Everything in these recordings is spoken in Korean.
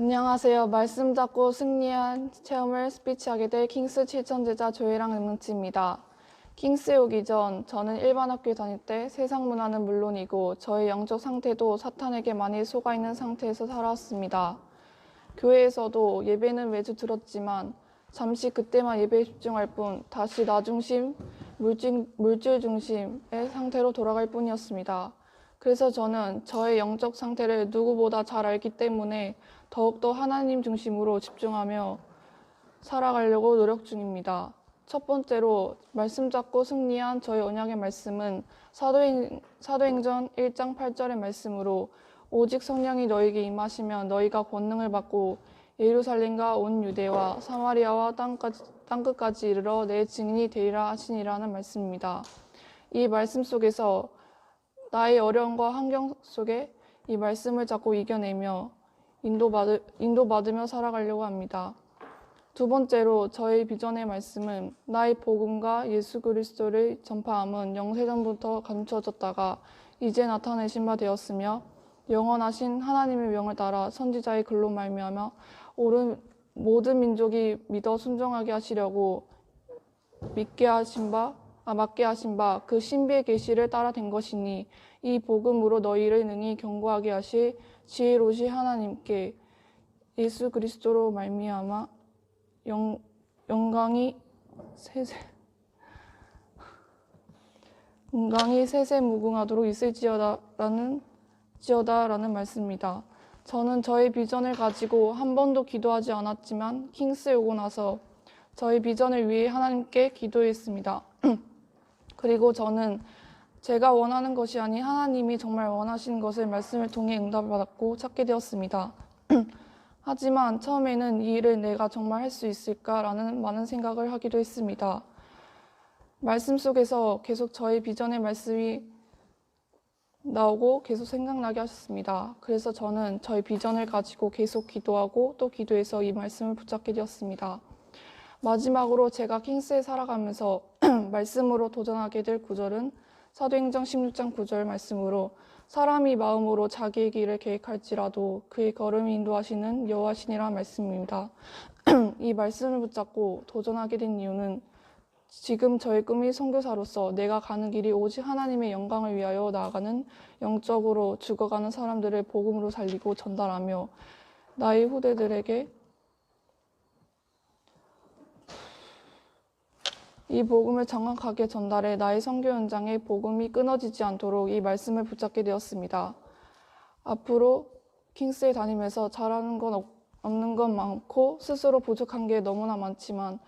안녕하세요. 말씀 잡고 승리한 체험을 스피치하게 될 킹스 7천제자 조혜랑 엠능치입니다. 킹스에 오기 전 저는 일반 학교에 다닐 때 세상 문화는 물론이고 저의 영적 상태도 사탄에게 많이 속아 있는 상태에서 살아왔습니다. 교회에서도 예배는 매주 들었지만 잠시 그때만 예배에 집중할 뿐 다시 나 중심, 물질, 물질 중심의 상태로 돌아갈 뿐이었습니다. 그래서 저는 저의 영적 상태를 누구보다 잘 알기 때문에 더욱더 하나님 중심으로 집중하며 살아가려고 노력 중입니다. 첫 번째로 말씀 잡고 승리한 저의 언약의 말씀은 사도행, 사도행전 1장 8절의 말씀으로 오직 성령이 너에게 임하시면 너희가 권능을 받고 예루살렘과 온 유대와 사마리아와 땅까지, 땅끝까지 이르러 내 증인이 되리라 하시니라는 말씀입니다. 이 말씀 속에서 나의 어려움과 환경 속에 이 말씀을 잡고 이겨내며 인도받으, 인도받으며 살아가려고 합니다. 두 번째로 저의 비전의 말씀은 나의 복음과 예수 그리스도를 전파함은 영세전부터 감추어졌다가 이제 나타내신 바 되었으며 영원하신 하나님의 명을 따라 선지자의 글로 말미암아 옳은 모든 민족이 믿어 순종하게 하시려고 믿게 하신 바, 아, 맞게 하신 바 그 신비의 계시를 따라 된 것이니 이 복음으로 너희를 능히 경고하게 하실 지혜로우시 하나님께 예수 그리스도로 말미암아 영, 영광이 세세 영광이 세세 무궁하도록 있을지어다라는 지어다라는 말씀입니다. 저는 저의 비전을 가지고 한 번도 기도하지 않았지만 킹스에 오고 나서 저희 비전을 위해 하나님께 기도했습니다. 그리고 저는 제가 원하는 것이 아닌 하나님이 정말 원하시는 것을 말씀을 통해 응답을 받았고 찾게 되었습니다. 하지만 처음에는 이 일을 내가 정말 할 수 있을까라는 많은 생각을 하기도 했습니다. 말씀 속에서 계속 저의 비전의 말씀이 나오고 계속 생각나게 하셨습니다. 그래서 저는 저의 비전을 가지고 계속 기도하고 또 기도해서 이 말씀을 붙잡게 되었습니다. 마지막으로 제가 킹스에 살아가면서 말씀으로 도전하게 될 구절은 사도행전 16장 9절 말씀으로 사람이 마음으로 자기의 길을 계획할지라도 그의 걸음이 인도하시는 여호와시니라 말씀입니다. 이 말씀을 붙잡고 도전하게 된 이유는 지금 저의 꿈이 선교사로서 내가 가는 길이 오직 하나님의 영광을 위하여 나아가는 영적으로 죽어가는 사람들을 복음으로 살리고 전달하며 나의 후대들에게 이 복음을 정확하게 전달해 나의 선교 현장에 복음이 끊어지지 않도록 이 말씀을 붙잡게 되었습니다. 앞으로 킹스에 다니면서 잘하는 건 없- 없는 건 많고 스스로 부족한 게 너무나 많지만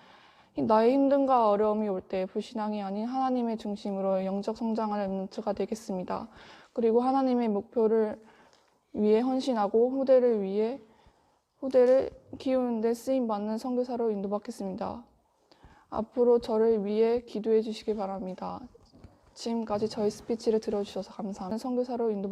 나의 힘듦과 어려움이 올 때 불신앙이 아닌 하나님의 중심으로 영적 성장을 엠넌트가 되겠습니다. 그리고 하나님의 목표를 위해 헌신하고 후대를 위해 후대를 키우는데 쓰임 받는 선교사로 인도받겠습니다. 앞으로 저를 위해 기도해 주시기 바랍니다. 지금까지 저희 스피치를 들어주셔서 감사합니다. 선교사로 인도받